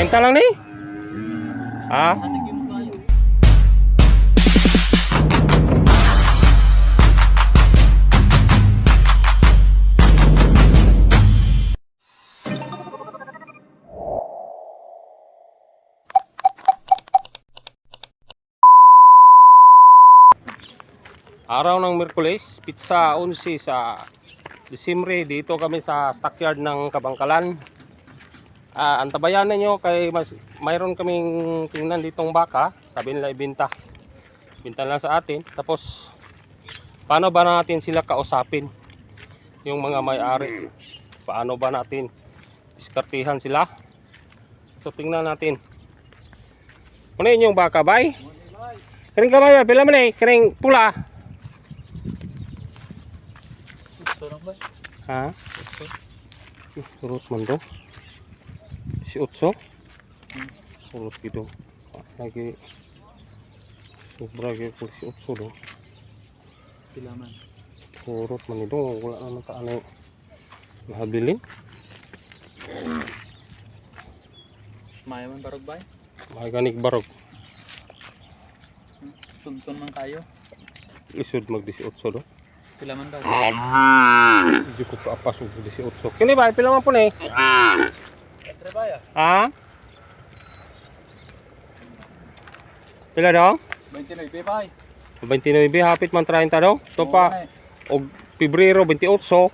30 lang ni? Ha? Araw ng Merkulis, pizza 11 sa Disimre. Dito kami sa stockyard ng Kabangkalan. Ah, antabayan ninyo kay mas, mayroon kaming tingnan ditong baka. Sabi nila ibenta. Binta lang sa atin. Tapos paano ba natin sila kausapin? Yung mga may-ari. Paano ba natin diskartihan sila? So tingnan natin. Ano yun yung baka, bay? Kering kamay ba? Pila man eh. Kering pula. Ha? Ih, Urut man to. Si Utso. Urut gitu. Lagi. Sobra ko si Utso do. Pilaman. Urut man ito. Wala naman ka ano. Mahabilin. Maya man barog bay. Maganik barog. Tuntun man kayo. Isud mag 18 do. Pilaman daw. Hindi ko pa apas ug 18. Kini ba pila man po ni? Etre baya. Ha? Pila daw? 29 bay. 29 hapit man 30 daw. So pa og Pebrero 28.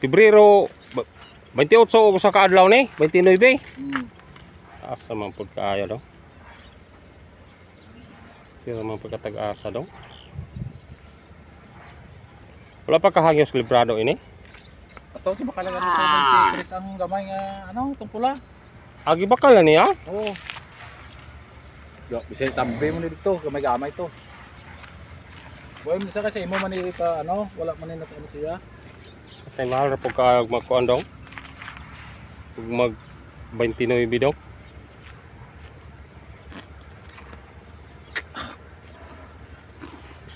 Pebrero ba- 28 og sa kaadlaw ni 29. Hmm. Asa man pud kaayo daw. Kaya man pagkatag-asa daw. Wala pa kahagyos librado ini. Ato ki makalaga nito 23 ang gamay nga ano tong pula. Agi bakal na niya. Oo. Yo, bisay tambe mo ni dito, gamay-gamay to. Boy, mo sa kasi imo man ni pa ano, wala man ni nato ano siya. Tay mahal ra pud kaayo magkuan daw. Ug mag 29 daw.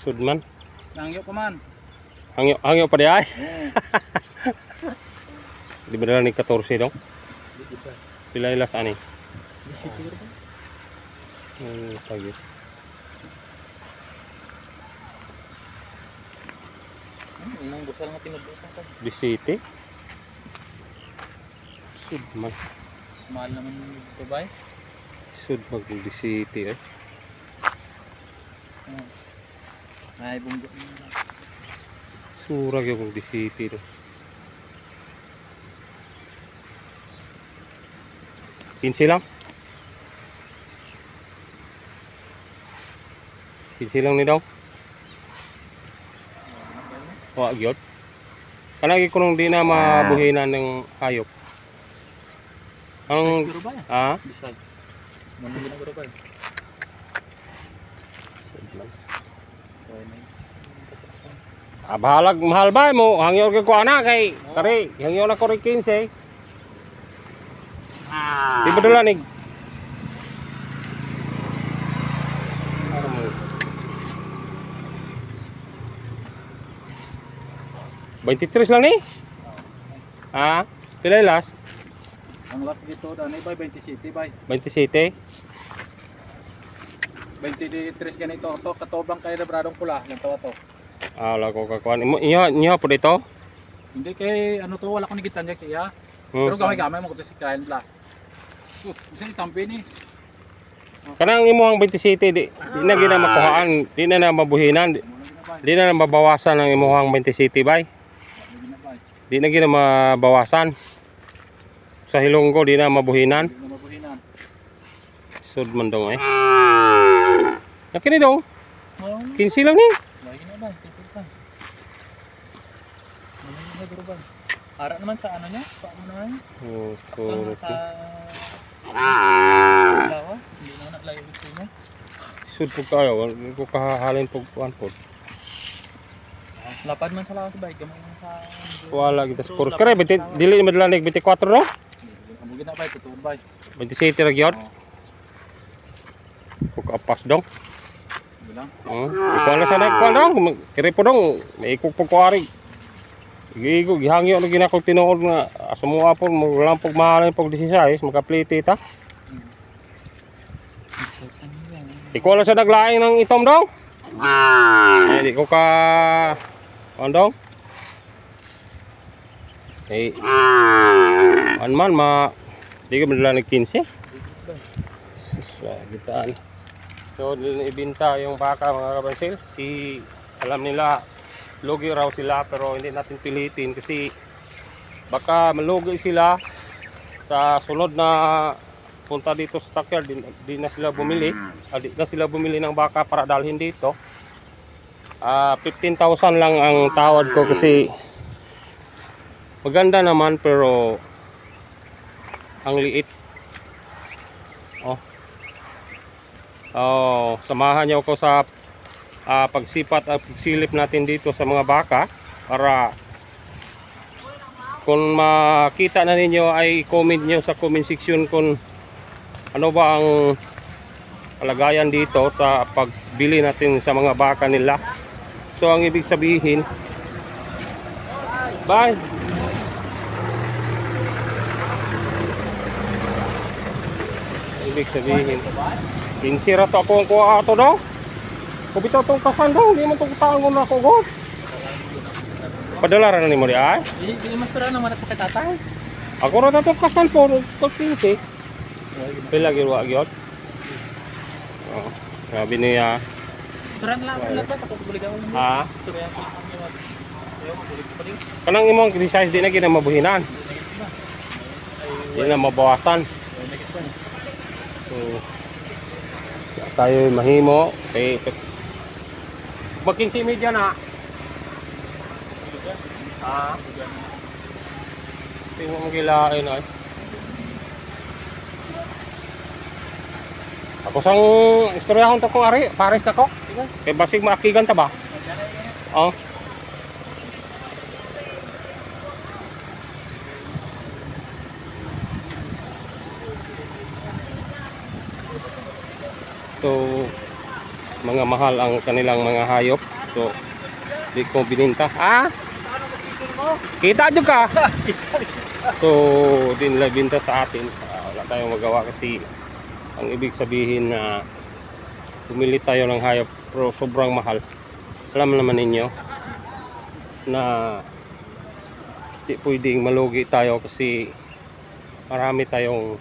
Sud man. Nangyo pa man. Hangyo hangyo pa di ay. Di ba na ni 14 daw? Pila ilas ani? Hmm, pagi. Ano, Inang busal nga tinubusan ka. Bisite? Sud man. Mahal naman yung Dubai. Sud mag bisite eh. Hmm. Ay, bungo. Surag yung bisite daw. 15 lang. 15 lang ni daw. Wa gyud. Kanang kunong di na mabuhinan ng hayop. Ang ah, besides. Mo na ginagawa pa. Abalag mahal ba mo? Hangyor kay ko ana kay kare, hangyor na ko 15. Di ba dala nig? Mo? Baintitres lang ni? Ha? Pila yung last? Ang last dito, ano ba? 20 city ba? 27? 23 ganito. Ito, katobang kayo na bradong pula. Yung tawa to. Ah, wala ko kakuan. Imo inyo inyo po dito? Hindi kay, ano to, wala ko nagitan niya siya. Hmm. Pero gamay-gamay mo ko to si client la. Sus, bisa ni tampi ni. Kanang imo ang 27 di, di na gina makuhaan, di na na mabuhinan, di, na na mabawasan ang imuhang 27 bay. Di na gina mabawasan. Sa hilonggo di na mabuhinan. Na. Sud man daw eh. Nakini daw, Oo. 15 lang ni. Muna ginabay ba? Naman sa ano niya? Pa ano naman? Oh, Ano sa... Sud po kayo, wala ko kahalin po kuan po. Lapad man sa lawas ba? Gamay man sa... Wala kita sa puros. Kare, biti, dili madlanig 24 no? Amo ginabay, tutul ba? 27 ra gyud. Ko kapas dong. Bilang. Oh, ikaw na sana ikaw dong. Kire po dong, may ikog po kuari. Gigo, gihangyo na ginako tinuod nga asa mo apon mo lang pag mahalin pag 16 makapliti ta. Ikaw lang sa naglaing ng itom daw? Eh, di ko ka... Ano daw? Eh, man man, ma... Di ka madala ng 15? Sus, gitaan. So, ibinta yung baka mga kabansil. Si, alam nila, lugi raw sila pero hindi natin pilitin kasi baka malugi sila sa sunod na punta dito sa stockyard di, di na sila bumili. Ah, di na sila bumili ng baka para dalhin dito. Ah 15,000 lang ang tawad ko kasi maganda naman pero ang liit. Oh. Oh samahan niyo ako sa ah, pagsipat at pagsilip natin dito sa mga baka para kung makita na ninyo ay comment nyo sa comment section kung ano ba ang kalagayan dito sa pagbili natin sa mga baka nila. So ang ibig sabihin bye! Ibig sabihin kinsira to ako ang kuha ato daw kung bitaw tong kasan daw hindi mo itong tangon na ako go. Padala ra na ni mo di ay? Di, di mas pera naman at pakitatay. Ako ra na itong kasan po pag pinti pila gyud oh sabi niya Suran lang ako lahat ako bulig. Ako. ha Suran ko kanang imong resize di na gina mabuhinan di na mabawasan. So tayo mahimo. Kay magkinsi media na. Ha? Tingnan mo gilain ay. Ako sang istoryahon to ko ari pares na ko kay basig maakigan ta ba? Oh. So, mga mahal ang kanilang mga hayop. So, di ko bininta. Ah? Kita nyo ka? so, di nila binta sa atin. Ah, wala tayong magawa kasi ang ibig sabihin na pumili tayo ng hayop pero sobrang mahal. Alam naman ninyo na di pwedeng malugi tayo kasi marami tayong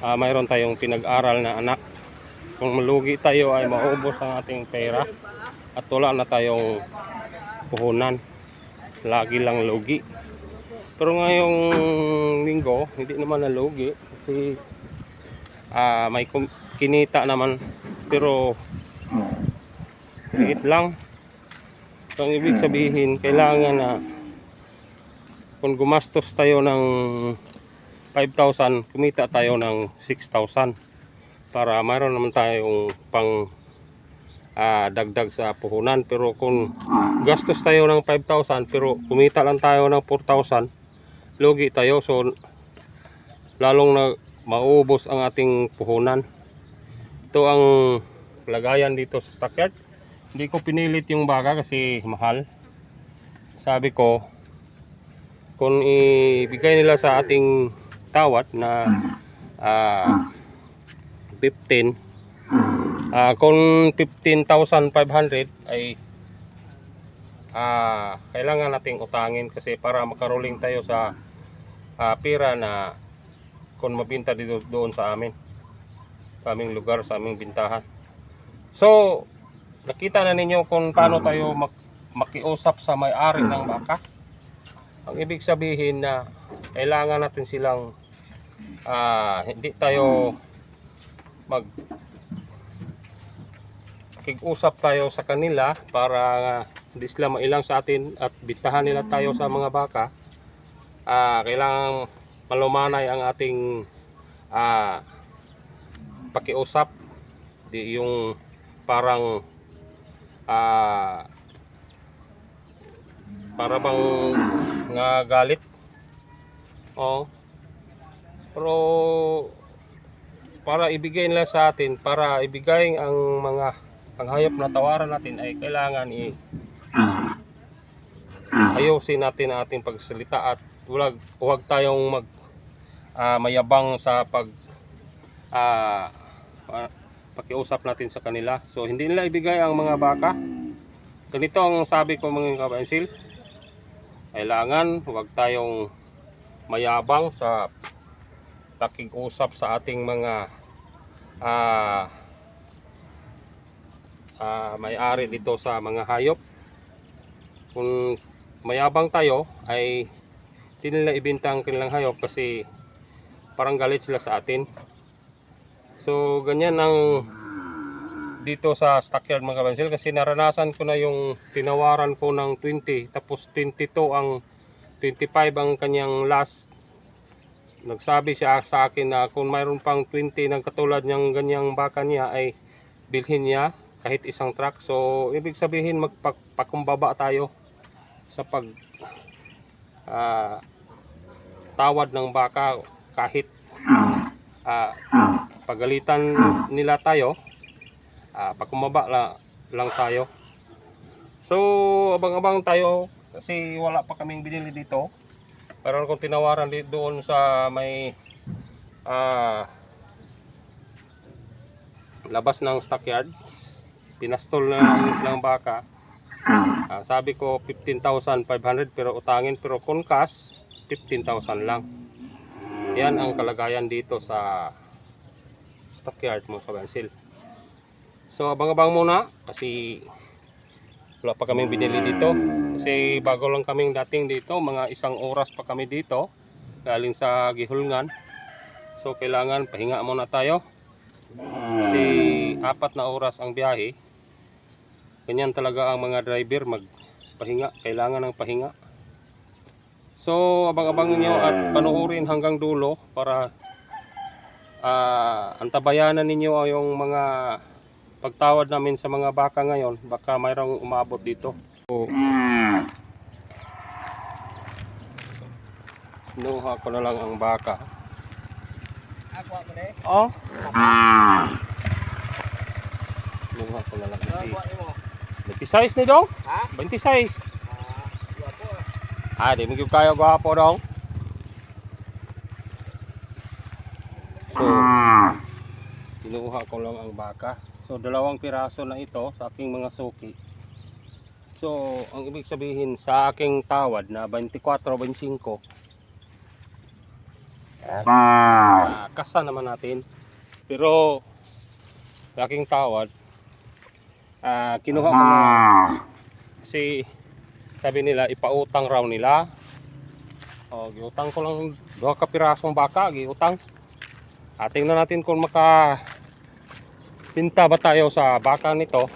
ah, mayroon tayong pinag-aral na anak kung malugi tayo ay maubos ang ating pera at wala na tayong puhunan. Lagi lang lugi. Pero ngayong linggo hindi naman nalugi kasi ah, may kinita naman. Pero liit lang. So ang ibig sabihin kailangan na kung gumastos tayo ng 5,000 kumita tayo ng 6,000 para mayroon naman tayong pang ah, dagdag sa puhunan. Pero kung gastos tayo ng 5,000 pero kumita lang tayo ng 4,000 lugi tayo. So lalong na maubos ang ating puhunan. Ito ang lagayan dito sa stockyard. Hindi ko pinilit yung baga kasi mahal. Sabi ko kung ibigay nila sa ating tawad na ah 15 ah kung 15,500 ay ah kailangan nating utangin kasi para makaruling tayo sa ah, pera na kung mabinta dito doon sa amin sa aming lugar sa aming bintahan. So nakita na ninyo kung paano tayo mak- makiusap sa may-ari ng baka ang ibig sabihin na kailangan natin silang ah, hindi tayo mag kig-usap tayo sa kanila para hindi sila mailang sa atin at bitahan nila tayo sa mga baka. Ah, kailangan malumanay ang ating ah, pakiusap. Di yung parang ah, para bang nga galit. Oh pero para ibigay nila sa atin para ibigay ang mga ang hayop na tawaran natin ay kailangan i ayusin natin ang ating pagsalita at huwag, huwag tayong mag ah, mayabang sa pag ah, pakiusap natin sa kanila. So hindi nila ibigay ang mga baka. Ganito ang sabi ko mga kabansil. Kailangan huwag tayong mayabang sa pakig-usap sa ating mga ah ah, may-ari dito sa mga hayop. Kung mayabang tayo ay hindi nila ibenta ang kanilang hayop kasi parang galit sila sa atin. So ganyan ang dito sa stockyard mga kabansil kasi naranasan ko na yung tinawaran ko ng 20 tapos 22 ang 25 ang kanyang last nagsabi siya sa akin na kung mayroon pang 20 ng katulad niyang ganyang baka niya ay bilhin niya kahit isang truck. So ibig sabihin magpakumbaba tayo sa pag ah, tawad ng baka kahit ah, pagalitan nila tayo. Ah, pakumaba la, lang tayo. So abang-abang tayo kasi wala pa kaming binili dito pero kung tinawaran di doon sa may ah, labas ng stockyard pinastol na ng, ng baka. Ah, sabi ko 15,500 pero utangin pero kung cash 15,000 lang. Yan ang kalagayan dito sa stockyard mga kabansil. So abang-abang muna kasi wala pa kaming binili dito. Kasi bago lang kaming dating dito mga isang oras pa kami dito galing sa Gihulngan. So kailangan pahinga muna tayo. Kasi apat na oras ang biyahe. Ganyan talaga ang mga driver magpahinga. Kailangan ng pahinga. So abang-abang niyo at panuorin hanggang dulo para ah, antabayanan ninyo yung mga pagtawad namin sa mga baka ngayon baka mayroong umabot dito so, Nuha ko na lang ang baka. Ako mo na eh. Oh? Nuha ko na lang kasi. mo. 26 ni dong? Ha? 26. Ah, ah. Ah, di gyud kayo gwapo dong. So, kinuha ko lang ang baka. So, dalawang piraso na ito sa aking mga suki. So, ang ibig sabihin sa aking tawad na 24-25, ah, kasa naman natin. Pero, sa aking tawad, ah, kinuha ko na kasi sabi nila ipautang raw nila. O, giutang ko lang duha ka pirasong baka, giutang. Ah, tingnan natin kung maka pinta ba tayo sa baka nito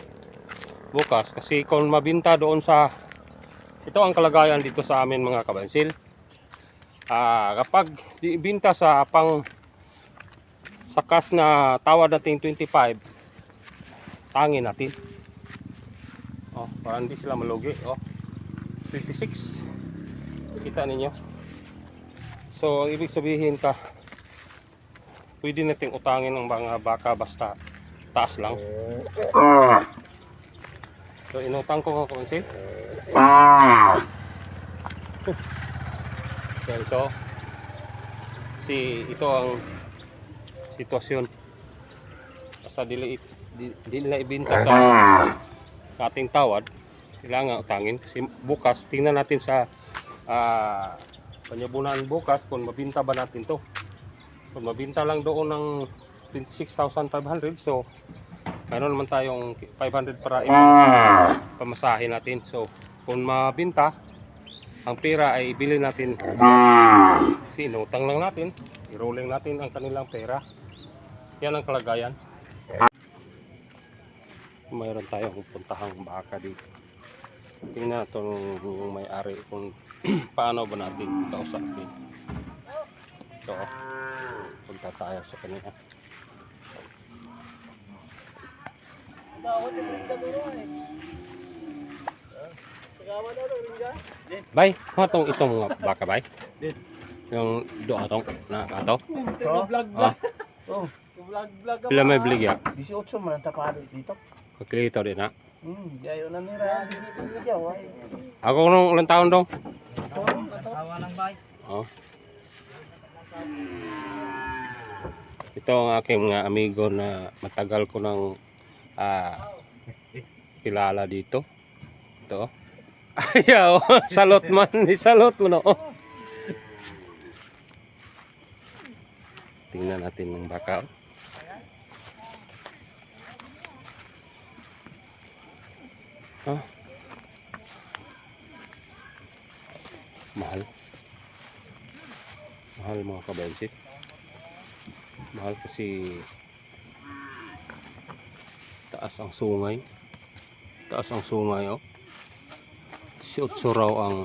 bukas kasi kung mabinta doon sa ito ang kalagayan dito sa amin mga kabansil. Ah, kapag ibinta sa pang sakas na tawad natin 25 tangin natin. Oh, para hindi sila malugi. Oh. 26. Kita ninyo. So, ang ibig sabihin ka, pwede nating utangin ng mga baka basta taas lang. So, inutang ko ka konsil. So, ito. Si, ito ang sitwasyon. Basta dili, di, di nila ibinta sa ating tawad kailangan utangin kasi bukas tingnan natin sa ah panyabunan bukas kung mabinta ba natin to kung mabinta lang doon ng 26,500 so mayroon naman tayong 500 para pamasahe natin so kung mabinta ang pera ay ibili natin kasi inutang lang natin i-rolling natin ang kanilang pera yan ang kalagayan mayroon tayong puntahang baka dito. Tingnan natin yung may-ari kung paano ba natin kausapin. So, punta tayo sa kanila. Bay, ano itong itong mga baka bay? Yung doon atong na ato. Ito, vlog Ah, Oh, vlog vlog pila may bligya. 18 man tapado dito. Kakilito din ha. Hmm, gayo na nira. Ay. Ako nung ilang taon dong? Ito, tawa lang bay. Oh. Ito ang aking mga amigo na matagal ko nang ah, kilala dito. Ito. Ayaw, salot man, salot mo no. Tingnan natin ng baka. Ah. Mahal. Mahal mga kabensit. Mahal kasi taas ang sungay. Taas ang sungay oh. Shoot so raw ang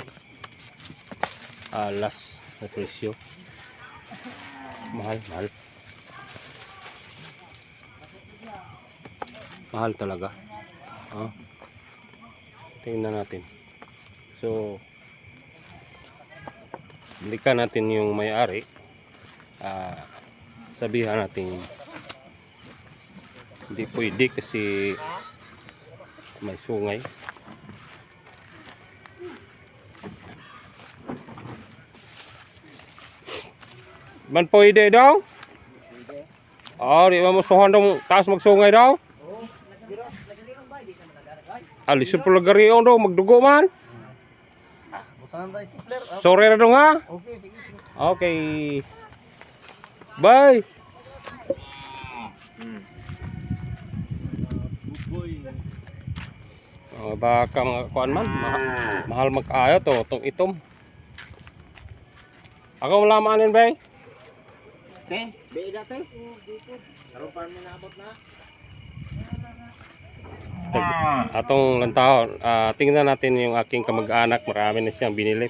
alas na presyo. Mahal, mahal. Mahal talaga. Ah. Tingnan natin. So, balikan natin yung may-ari. Ah, sabihan natin hindi pwede kasi may sungay. Man pwede daw? Oh, di ba mo suhan daw taas magsungay daw? Alis yung pulagari daw, magdugo man. Ah, Sorry na daw nga. Okay. Bye. Mga baka mga kuan man, ma- mahal mag-ayo to, tong itom. Ako wala maanin bay. Te, be dati. Karon pa mi naabot na. Atong lantaw, ah, tingnan natin yung aking kamag-anak, marami na siyang binilit.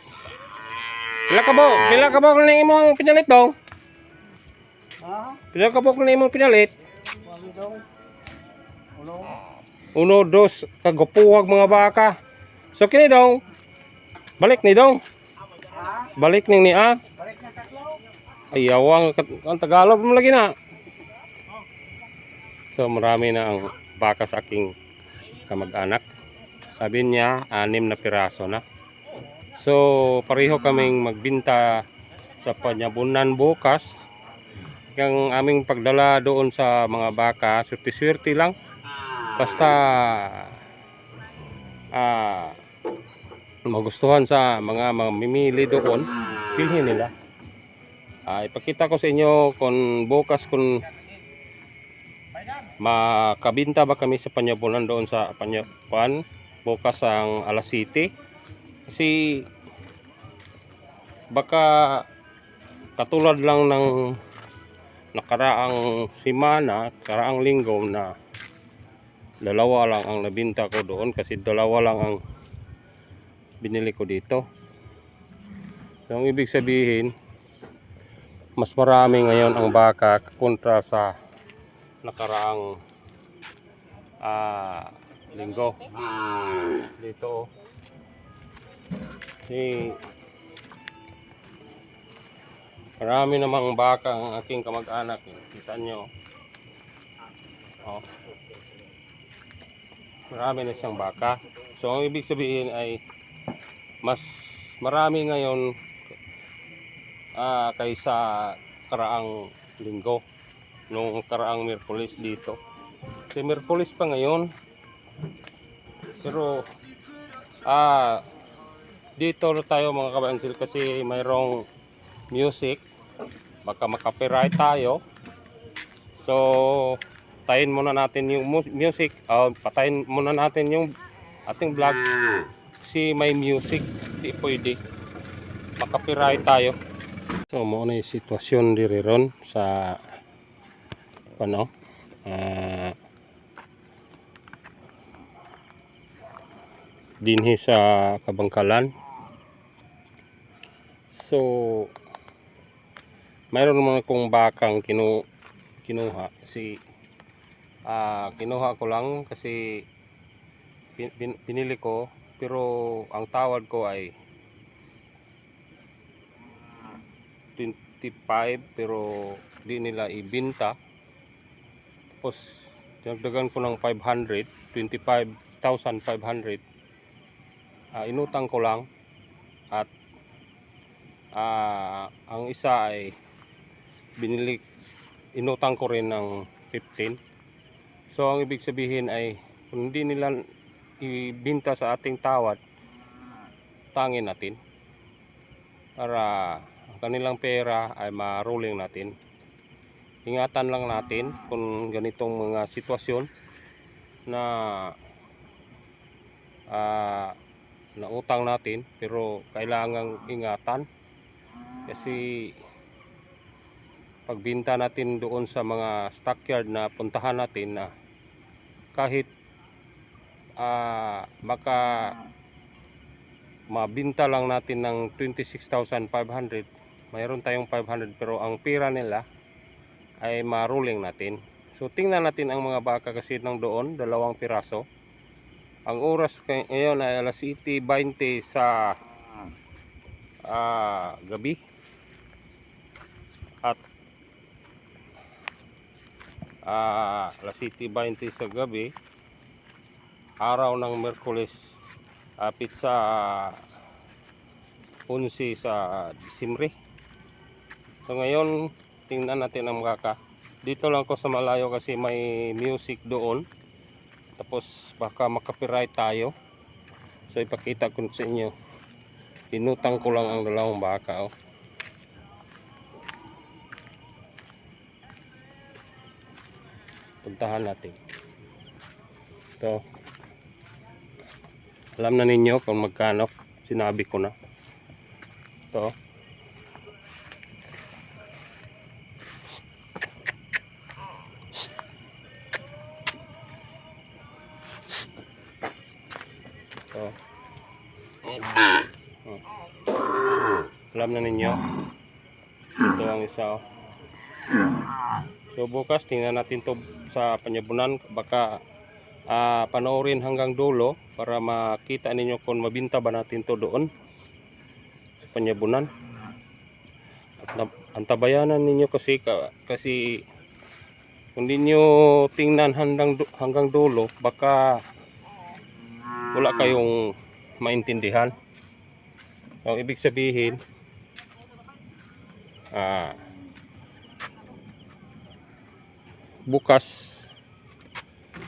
Pila ka bo? Pila ka bo na imong pinalit daw? Ha? Pila ka bo na imong pinalit? Wali daw. Ulo. Uno, dos, kagupuhag mga baka. So kini daw, balik ni daw. Balik ning ni ah. Ayawang ang Tagalog mo lagi na. So marami na ang baka sa aking kamag-anak. Sabi niya, anim na piraso na. So pareho kaming magbinta sa panyabunan bukas. Yung aming pagdala doon sa mga baka, swerte-swerte lang. Basta ah magustuhan sa mga mamimili doon, bilhin nila. Ah, ipakita ko sa inyo kung bukas kung makabinta ba kami sa panyabunan doon sa panyabuan bukas ang alas 7 kasi baka katulad lang ng nakaraang simana, nakaraang linggo na dalawa lang ang nabinta ko doon kasi dalawa lang ang binili ko dito. So, ang ibig sabihin, mas marami ngayon ang baka kontra sa nakaraang ah, linggo. Dito. oh. Si Marami namang baka ang aking kamag-anak. eh. Kita nyo. Oh. Marami na siyang baka. So, ang ibig sabihin ay mas marami ngayon ah, kaysa karaang linggo nung karaang Merkulis dito. Si Merkulis pa ngayon. Pero ah dito na tayo mga kabansil kasi mayroong music baka makapiright tayo so patayin muna natin yung mu- music. Uh, patayin muna natin yung ating vlog. Kasi may music di pwede. Makapiright tayo. So mo na yung sitwasyon diri ron sa ano ah dinhi sa kabangkalan. So mayroon naman akong bakang kinu kinuha. Kasi ah kinuha ko lang kasi pin- pin- pinili ko. Pero ang tawad ko ay 25 pero di nila ibinta. Tapos dinagdagan ko ng 500 25,500 Ah, inutang ko lang. At ah, ang isa ay binili inutang ko rin ng 15. So ang ibig sabihin ay kung hindi nila ibinta sa ating tawad, tangin natin para ang kanilang pera ay ma-rolling natin. Ingatan lang natin kung ganitong mga sitwasyon na ah nautang natin pero kailangang ingatan kasi pagbinta natin doon sa mga stockyard na puntahan natin na kahit ah baka mabinta lang natin ng 26,500 mayroon tayong 500 pero ang pira nila ay ma-rolling natin. So tingnan natin ang mga baka kasi ng doon dalawang piraso. Ang oras ngayon ay alas 7.20 sa ah, gabi. At ah, alas 7.20 sa gabi. Araw ng Merkulis apit sa 11 sa Disimre so ngayon tingnan natin ang baka dito lang ko sa malayo kasi may music doon. Tapos baka makapiright tayo. So ipakita ko sa inyo. Inutang ko lang ang dalawang baka oh. Puntahan natin. Ito. Alam na ninyo kung magkano. Sinabi ko na. Ito. Ito. Oh. alam na ninyo. Ito ang isa oh. So bukas tingnan natin to sa panyabunan baka ah, panoorin hanggang dulo para makita ninyo kung mabinta ba natin to doon panyabunan. At na- antabayanan ninyo kasi ka- kasi kung di nyo tingnan hanggang hanggang dulo baka wala kayong maintindihan. Ang ibig sabihin ah bukas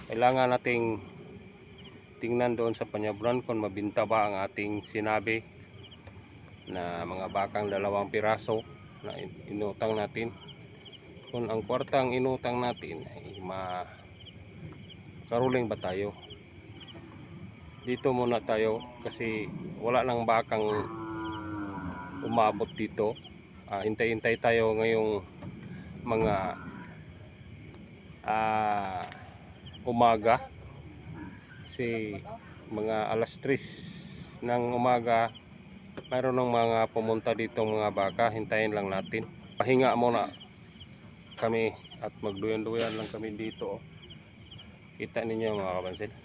kailangan nating tingnan doon sa panyaburan kung mabinta ba ang ating sinabi na mga bakang dalawang piraso na in- inutang natin. Kung ang kwartang inutang natin ay ma karuling ba tayo? Dito muna tayo kasi wala nang bakang umabot dito. Ah, intay-intay tayo ngayong mga ah, umaga. Kasi mga alas 3 ng umaga mayroon ng mga pumunta dito mga baka. Hintayin lang natin. Pahinga muna kami at magduyan-duyan lang kami dito oh. kita ninyo mga kabansin